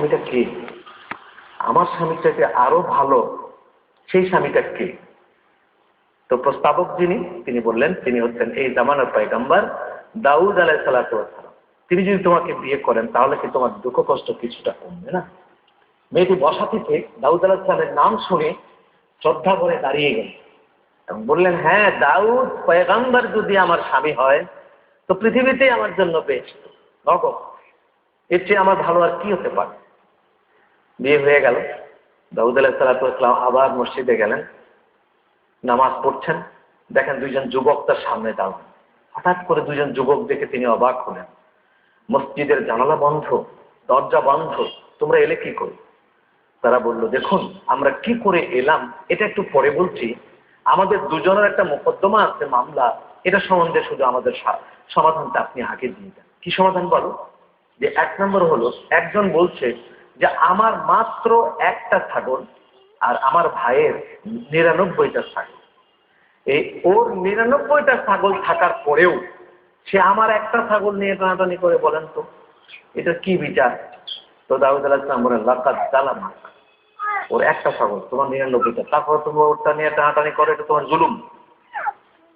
স্বামীটা কে? আমার চাইতে আরও ভালো, সেই স্বামীটা কে? তো প্রস্তাবক যিনি, তিনি বললেন, তিনি হচ্ছেন এই জামানার পয়গাম্বার দাউদ আলাই সালাতাম তিনি যদি তোমাকে বিয়ে করেন, তাহলে কি তোমার দুঃখ কষ্ট কিছুটা কমবে না? মেয়েটি বসা থেকে দাউদ আলাহ সালামের নাম শুনে শ্রদ্ধা করে দাঁড়িয়ে গেল এবং বললেন হ্যাঁ দাউদ পয়গাম্বার যদি আমার স্বামী হয়, তো পৃথিবীতে আমার জন্য বেস্ট নগদ। এর চেয়ে আমার ভালো আর কি হতে পারে? বিয়ে হয়ে গেল। দাউদ আলাহ সালাতাম আবার মসজিদে গেলেন। নামাজ পড়ছেন। দেখেন দুইজন যুবক তার সামনে দাঁড়ান। হঠাৎ করে দুজন যুবক দেখে তিনি অবাক হলেন। মসজিদের জানালা বন্ধ, দরজা বন্ধ, তোমরা এলে কি করে? তারা বলল, দেখুন, আমরা কি করে এলাম? এটা একটু পরে বলছি। আমাদের দুজনের একটা মোকদ্দমা আছে, মামলা। এটা সম্বন্ধে শুধু আমাদের সমাধানটা আপনি আগে দিয়ে দেন। কি সমাধান বলো? যে এক নম্বর হলো, একজন বলছে যে আমার মাত্র একটা ছাগল আর আমার ভাইয়ের নিরানব্বইটা ছাগল। এই ওর নিরানব্বইটা ছাগল থাকার পরেও সে আমার একটা ছাগল নিয়ে টানাটানি করে বলেন তো, এটা কি বিচার? তো দাউদ আলাহ ইসলাম বলেন লাকাত জালামা। ওর একটা ছাগল, তোমার নিরানব্বইটা। তারপর তুমি ওরটা নিয়ে টানাটানি করে, এটা তোমার জুলুম।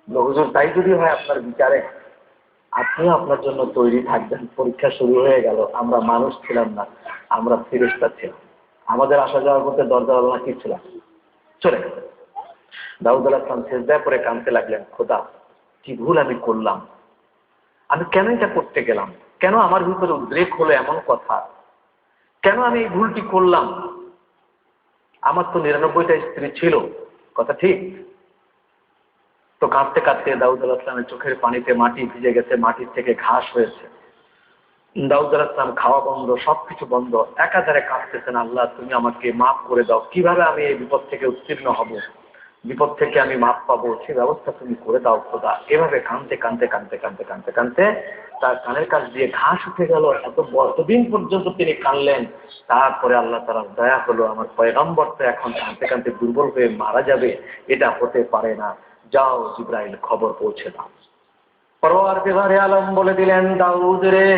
হুজুর, তাই যদি হয় আপনার বিচারে? আপনিও আপনার জন্য তৈরি থাকবেন। পরীক্ষা শুরু হয়ে গেল। আমরা মানুষ ছিলাম না, আমরা ফিরিস্তা ছিলাম। আমাদের আসা যাওয়ার মধ্যে দরজা না কি ছিলাম চলে গেল। দাউদ ইসলাম শেষদায় পরে কানতে লাগলেন, খোদা, কি ভুল আমি করলাম? আমি কেন এটা করতে গেলাম? কেন আমার ভিতরে উদ্রেক হলো এমন কথা? কেন আমি এই ভুলটি করলাম? আমার তো নিরানব্বইটা স্ত্রী ছিল। কথা ঠিক? তো কাঁদতে কাঁদতে দাউদ ইসলামের চোখের পানিতে মাটি ভিজে গেছে, মাটির থেকে ঘাস হয়েছে। দাউদ আলাহ ইসলাম খাওয়া বন্ধ, সবকিছু বন্ধ, একাধারে কাঁদতেছেন, আল্লাহ, তুমি আমাকে মাফ করে দাও, কীভাবে আমি এই বিপদ থেকে উত্তীর্ণ হব? বিপদ থেকে আমি মাপ পাবো, সে ব্যবস্থা তুমি করে দাও, খোদা। এভাবে কানতে কানতে কানতে কানতে কানতে কানতে তার কানের কাছ দিয়ে ঘাস উঠে গেল। এত এতদিন পর্যন্ত তিনি কানলেন তারপরে আল্লাহ তারা দয়া হলো, আমার পয়গম্বর তো এখন কানতে কানতে দুর্বল হয়ে মারা যাবে, এটা হতে পারে না। যাও জিব্রাইল, খবর পৌঁছে দাও। পরোয়ার বিভারে আলম বলে দিলেন, দাউদ রে,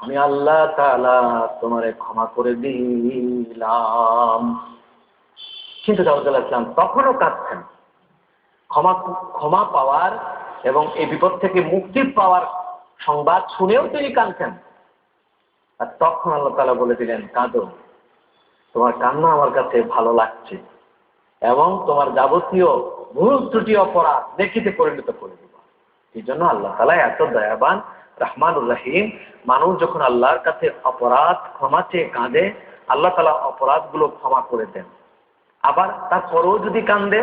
আমি আল্লাহ তাআলা তোমারে ক্ষমা করে দিলাম। কিন্তু দাউদ ইসলাম তখনও কাঁদছেন। ক্ষমা ক্ষমা পাওয়ার এবং এই বিপদ থেকে মুক্তি পাওয়ার সংবাদ শুনেও তিনি কাঁদছেন। আর তখন আল্লাহ তালা বলে দিলেন, কাঁদো, তোমার কান্না আমার কাছে ভালো লাগছে এবং তোমার যাবতীয় ভুল ত্রুটি, অপরাধ দেখিতে পরিণত করে দিব। এই জন্য আল্লাহ তালা এত দয়াবান, রহমানুর রহিম, মানুষ যখন আল্লাহর কাছে অপরাধ ক্ষমা চেয়ে কাঁদে, আল্লাহ তালা অপরাধগুলো ক্ষমা করে দেন। আবার তারপরেও যদি কান্দে,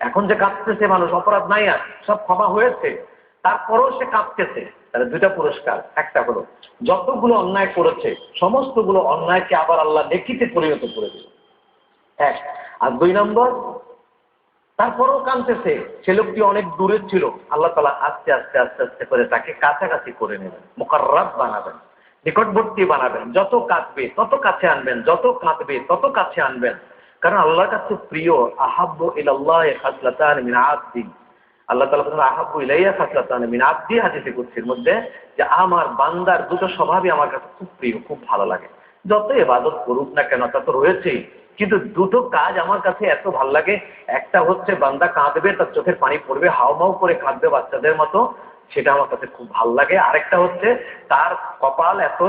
এখন যে কাঁদতেছে মানুষ, অপরাধ নাই আর, সব ক্ষমা হয়েছে, তারপরেও সে কাঁদতেছে। তাহলে দুইটা পুরস্কার, একটা হলো যতগুলো অন্যায় করেছে, সমস্তগুলো অন্যায়কে আবার আল্লাহ নেকিতে পরিণত করে দিল। এক, আর দুই নম্বর তারপরেও কাঁদতেছে। সে লোকটি অনেক দূরে ছিল। আল্লাহ তালা আস্তে আস্তে আস্তে আস্তে করে তাকে কাছাকাছি করে নেবেন। মোকাররাত বানাবেন, নিকটবর্তী বানাবেন। যত কাঁদবে, তত কাছে আনবেন। যত কাঁদবে, তত কাছে আনবেন। কারণ আল্লাহর কাছে প্রিয়, আহাব্ব ইলাল্লাহ খাসলাতান আল্লাহ তাআলা বলেন আহাব্বু ইলাইয়া খাসলাতান মিন আবদি, হাদিসে কুদসির মধ্যে যে আমার বান্দার দুটো স্বভাবই আমার কাছে খুব প্রিয়, খুব ভালো লাগে। যত ইবাদত করুক না কেন, তা তো রয়েছেই। কিন্তু দুটো কাজ আমার কাছে এত ভালো লাগে। একটা হচ্ছে বান্দা কাঁদবে, তার চোখের পানি পড়বে হাওমাও করে কাঁদবে বাচ্চাদের মতো, সেটা আমার কাছে খুব ভালো লাগে। আরেকটা হচ্ছে তার কপাল এত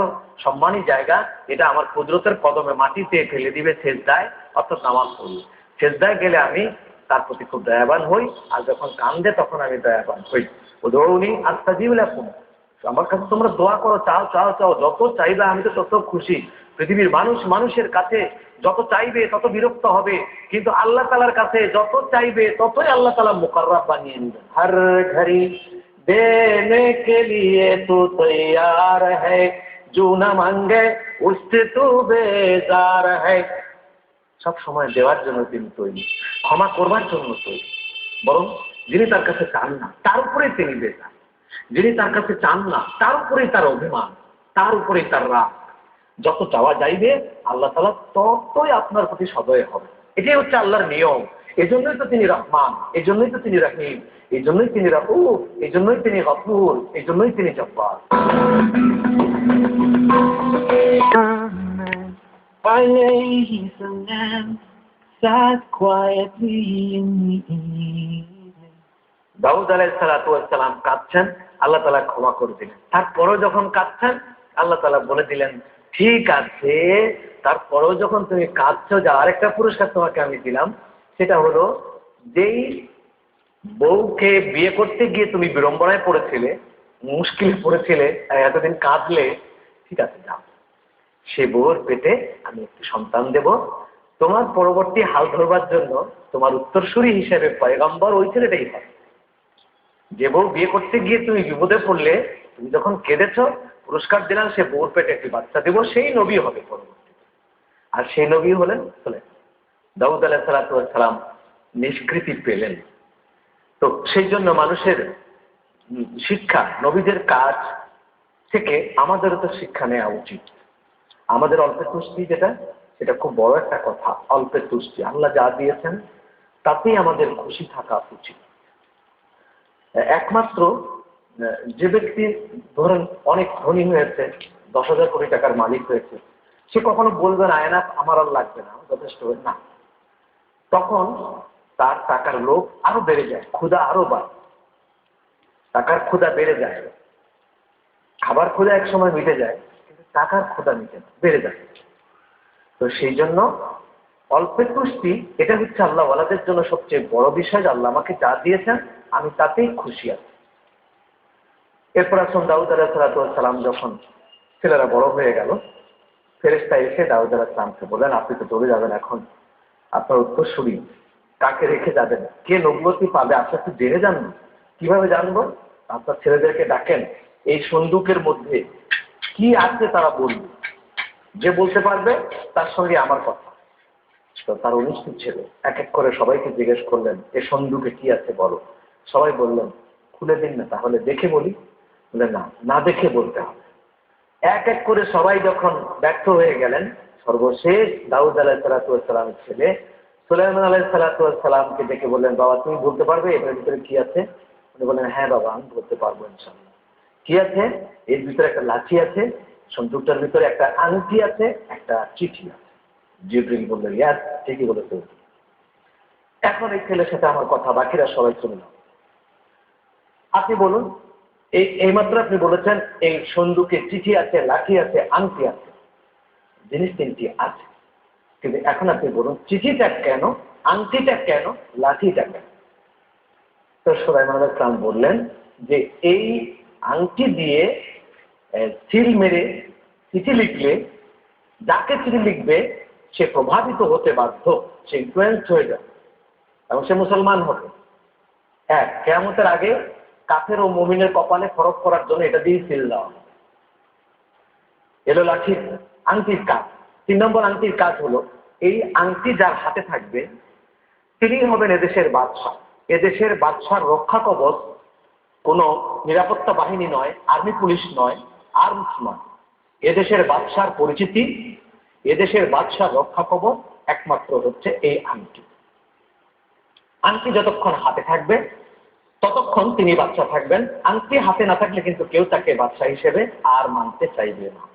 সম্মানী জায়গা, এটা আমার কুদরতের কদমে মাটিতে ফেলে দিবে শেষদায় অর্থাৎ নামাজ পড়বে শেষদায় গেলে আমি তার প্রতি খুব দয়াবান হই, আর যখন কান্দে তখন আমি দয়াবান হই। ও দৌড়নি আস্তা জীবন আমার কাছে তোমরা দোয়া করো, চাও চাও চাও, যত চাইবে আমি তো তত খুশি। পৃথিবীর মানুষ মানুষের কাছে যত চাইবে তত বিরক্ত হবে, কিন্তু আল্লাহ তালার কাছে যত চাইবে ততই আল্লাহ তালা মোকার বানিয়ে নেবে। হর ঘড়ি দেনে কে লিয়ে তু তৈয়ার হ্যায় না মাঙ্গে উসতে তু বেজার সব সময় দেওয়ার জন্য তিনি তৈরি, ক্ষমা করবার জন্য তৈরি। বরং যিনি তার কাছে চান না, তার উপরে তিনি বেজার। যিনি তার কাছে চান না তার উপরেই তার অভিমান তার উপরেই তার রাগ যত চাওয়া যাইবে আল্লাহ তালা ততই আপনার প্রতি সদয় হবে এটাই হচ্ছে আল্লাহর নিয়ম এজন্যই তো তিনি রহমান এজন্যই তো তিনি রাহিম এজন্যই তিনি রাহু এজন্যই তিনি গফুর এজন্যই তিনি Jabbar Finally, he's a man, sat quietly in the east. দাউদ আলাই সালাতাম কাঁদছেন, আল্লাহ তালা ক্ষমা করে দিলেন। তারপরেও যখন কাঁদছেন, আল্লাহ তালা বলে দিলেন, ঠিক আছে, তারপরেও যখন তুমি কাঁদছো, যে আরেকটা পুরস্কার তোমাকে আমি দিলাম, সেটা হলো যেই বউকে বিয়ে করতে গিয়ে তুমি বিড়ম্বনায় পড়েছিলে, মুশকিলে পড়েছিলে এতদিন কাঁদলে, ঠিক আছে, যাও। সে বউর পেটে আমি একটি সন্তান দেব। তোমার পরবর্তী হাল ধরবার জন্য তোমার উত্তরসূরি হিসেবে পয়গম্বর ওই ছেলেটাই হবে যে বউ বিয়ে করতে গিয়ে তুমি বিপদে পড়লে, তুমি যখন কেঁদেছ, পুরস্কার দিলাম, সে বউর পেটে একটি বাচ্চা দেব, সেই নবী হবে পরবর্তী আর সেই নবী হলেন, চলে দাউদ আলাহ সালাতাম নিষ্কৃতি পেলেন। তো সেই জন্য মানুষের শিক্ষা, নবীদের কাজ থেকে আমাদেরও তো শিক্ষা নেওয়া উচিত। আমাদের অল্পের তুষ্টি যেটা, সেটা খুব বড় একটা কথা। অল্পের তুষ্টি। আল্লাহ যা দিয়েছেন, তাতেই আমাদের খুশি থাকা উচিত। একমাত্র যে ব্যক্তি ধরেন অনেক ধনী হয়েছে, দশ হাজার কোটি টাকার মালিক হয়েছে, সে কখনো বলবে না আয়না আমার আর লাগবে না যথেষ্ট হবে না। তখন তার টাকার লোভ আরও বেড়ে যায়, ক্ষুধা আরও বাড়ে। টাকার ক্ষুধা বেড়ে যায়। খাবার ক্ষুধা এক সময় মিটে যায়, কিন্তু টাকার ক্ষুধা মিটে না, বেড়ে যায়। তো সেই জন্য অল্পের পুষ্টি, এটা হচ্ছে আল্লাহ ওয়ালাদের জন্য সবচেয়ে বড় বিষয় যে আল্লাহ আমাকে যা দিয়েছেন আমি তাতেই খুশি আছি। এরপর আসুন দাউদ সালাম যখন ছেলেরা বড় হয়ে গেল ফেরেস্তা এসে দাউদ আলাহ সালামকে বললেন, আপনি তো চলে যাবেন এখন। আপনার উত্তরসূরি কাকে রেখে যাবেন? কে নবুয়তি পাবে? আপনি একটু জেনে জানবেন কীভাবে জানব? আপনার ছেলেদেরকে ডাকেন। এই সন্দুকের মধ্যে কি আছে তারা বলবে? যে বলতে পারবে, তার সঙ্গে আমার কথা। তো তার অনুষ্ঠিত ছিল। এক এক করে সবাইকে জিজ্ঞেস করলেন, এ সন্দুকে কি আছে বলো? সবাই বললেন, খুলে দিন না, তাহলে দেখে বলি। বলে, না না দেখে বলতে হবে। এক এক করে সবাই যখন ব্যর্থ হয়ে গেলেন, সর্বশেষ দাউদ আলাহ সালাতামের ছেলে সুলাইমান আলাহ সালাতামকে ডেকে বললেন, বাবা, তুমি বলতে পারবে? এটার ভিতরে কি আছে? উনি বললেন হ্যাঁ বাবা, আমি বলতে পারব ইনশাল্লাহ কি আছে? এর ভিতরে একটা লাঠি আছে, সন্দুকটার ভিতরে একটা আংটি আছে, একটা চিঠি আছে। জিব্রিল বললেন, ইয়াস, ঠিকই বলেছে। এখন এই ছেলের সাথে আমার কথা, বাকিরা সবাই শুনে নাও আপনি বলুন, এই, এইমাত্র আপনি বলেছেন, এই সন্দুকে চিঠি আছে, লাঠি আছে, আংটি আছে, জিনিস তিনটি আছে। কিন্তু এখন আপনি বলুন, চিঠিটা কেন, আংটিটা কেন, লাঠিটা কেন? তো সুলাইমান ইসলাম বললেন যে, এই আংটি দিয়ে সিল মেরে চিঠি লিখলে, যাকে চিঠি লিখবে, সে প্রভাবিত হতে বাধ্য, সে ইনফ্লুয়েন্স হয়ে যাবে, এবং সে মুসলমান হবে। এক, কেয়ামতের আগে কাফের ও মমিনের কপালে ফরক করার জন্য এটা দিয়ে সিল দেওয়া। এলো লাঠির আংটির কাজ। তিন নম্বর আংটির কাজ হলো, এই আংটি যার হাতে থাকবে তিনি হবেন এদেশের বাদশাহ। এদেশের বাদশার রক্ষা কবচ কোনো নিরাপত্তা বাহিনী নয়, আর্মি পুলিশ নয়, আর্মস নয়। এদেশের বাদশার পরিচিতি, এদেশের বাদশার রক্ষা কবচ একমাত্র হচ্ছে এই আংটি। আংটি যতক্ষণ হাতে থাকবে ততক্ষণ তিনি বাচ্চা থাকবেন। আংটি হাতে না থাকলে কিন্তু কেউ তাকে বাচ্চা হিসেবে আর মানতে চাইবে না।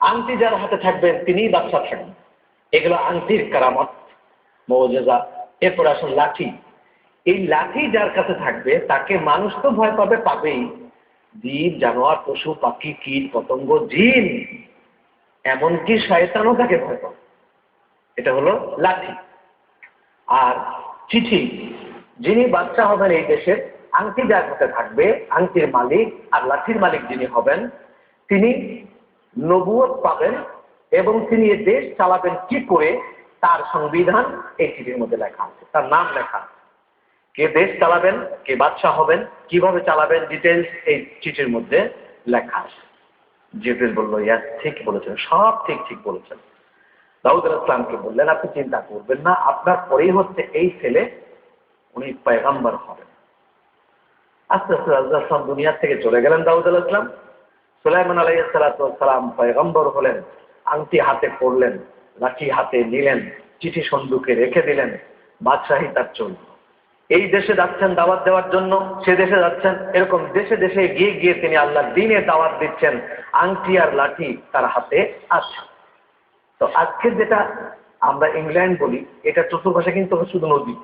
আংটি যার হাতে থাকবেন, তিনিই বাচ্চা থাকবেন। এগুলো আংটির কারামত। মৌজেজা, এরপর আসুন লাঠি। এই লাঠি যার কাছে থাকবে, তাকে মানুষ তো ভয় পাবে, পাবেই। জীব জানোয়ার, পশু, পাখি, কীট, পতঙ্গ, জিন, এমনকি শয়তানও তাকে ভয় পাবে। এটা হলো লাঠি। আর চিঠি। যিনি বাচ্চা হবেন এই দেশের, আংটি যার হাতে থাকবে, আংটির মালিক আর লাঠির মালিক যিনি হবেন, তিনি নবুয়ত পাবেন এবং তিনি এ দেশ চালাবেন কি করে? তার সংবিধান এই চিঠির মধ্যে লেখা আছে, তার নাম লেখা কে দেশ চালাবেন, কে বাদশাহ হবেন, কীভাবে চালাবেন ডিটেলস এই চিঠির মধ্যে লেখা আছে। জিব্রিল বলল, ইয়াস, ঠিক বলেছেন, সব ঠিক ঠিক বলেছেন। দাউদ ইসলামকে বললেন, আপনি চিন্তা করবেন না, আপনার পরেই হচ্ছে এই ছেলে উনি পয়গাম্বার হবেন। আস্তে আস্তে রাজা আসলাম দুনিয়া থেকে চলে গেলেন দাউদ আলাহ ইসলাম সুলাইমান আলাই সালাম পয়গম্বর হলেন, আংটি হাতে পড়লেন লাঠি হাতে নিলেন, চিঠি সন্দুকে রেখে দিলেন, বাদশাহী তার চলল এই দেশে যাচ্ছেন দাওয়াত দেওয়ার জন্য, সে দেশে যাচ্ছেন, এরকম দেশে দেশে গিয়ে গিয়ে তিনি আল্লাহ দিনে দাওয়াত দিচ্ছেন, আংটি আর লাঠি তার হাতে আছে। তো আজকে যেটা আমরা ইংল্যান্ড বলি, এটা চতুর্পাশে কিন্তু শুধু নদী।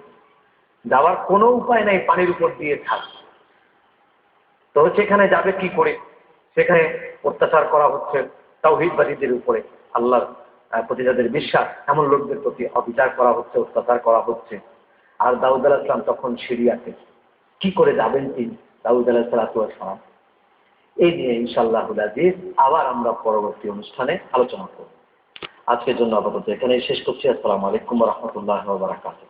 যাওয়ার কোনো উপায় নাই পানির উপর দিয়ে থাক তো সেখানে যাবে কি করে? সেখানে অত্যাচার করা হচ্ছে তাওহিদবাদীদের উপরে। আল্লাহর প্রতি যাদের বিশ্বাস, এমন লোকদের প্রতি অবিচার করা হচ্ছে, অত্যাচার করা হচ্ছে। আর দাউদ আলাহ ইসলাম তখন সিরিয়াতে। কি করে যাবেন তিনি? দাউদ আলাহ সালাম। এই নিয়ে ইনশাল্লাহ আজিজ আবার আমরা পরবর্তী অনুষ্ঠানে আলোচনা করব। আজকের জন্য আপাতত এখানেই শেষ করছি। আসসালামু আলাইকুম রহমতুল্লাহ বারাকাতুহ।